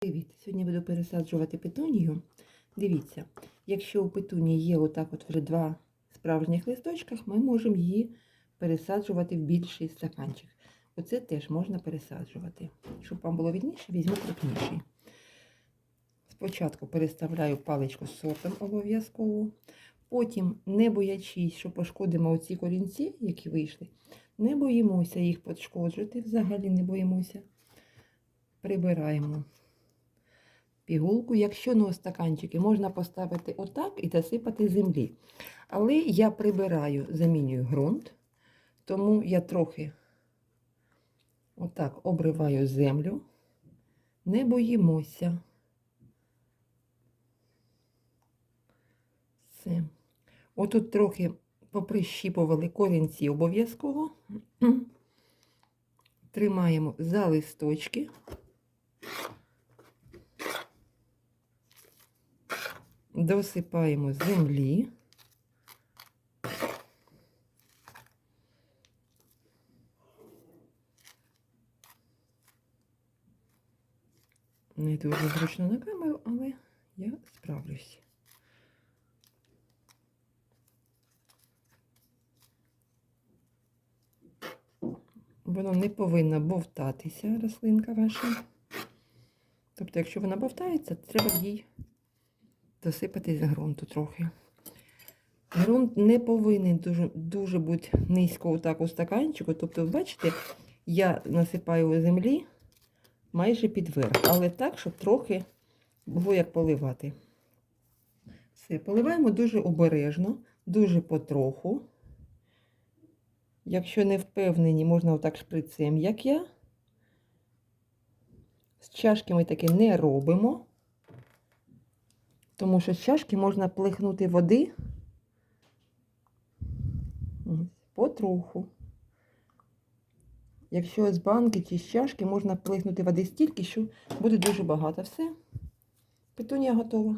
Привіт! Сьогодні буду пересаджувати петунію. Дивіться, якщо у петунії є отак от вже два справжніх листочках, ми можемо її пересаджувати в більший стаканчик. Оце теж можна пересаджувати. Щоб вам було відніше, візьму крупніший. Спочатку переставляю паличку з сортом обов'язково. Потім, не боячись, що пошкодимо оці корінці, які вийшли, не боїмося їх пошкоджити, взагалі не боїмося. Прибираємо пігулку. Якщо на стаканчики, можна поставити отак і засипати землі. Але я прибираю, замінюю ґрунт, тому я трохи отак обриваю землю. Не боїмося. Все. Отут трохи поприщіпували корінці обов'язково. Тримаємо за листочки. Досипаємо землі. Не дуже зручно на камеру, але я справлюсь. Воно не повинно бовтатися, рослинка ваша. Тобто, якщо вона бовтається, треба їй досипати з ґрунту трохи. Ґрунт не повинен дуже дуже бути низько отак у стаканчику. Тобто, бачите, я насипаю землі майже під верх, але так, щоб трохи було як поливати. Все, поливаємо дуже обережно, дуже потроху. Якщо не впевнені, можна отак шприцем, як я. З чашки ми таке не робимо, тому що з чашки можна плихнути води потроху. Якщо з банки чи з чашки, можна плихнути води стільки, що буде дуже багато. Все, петунія готова.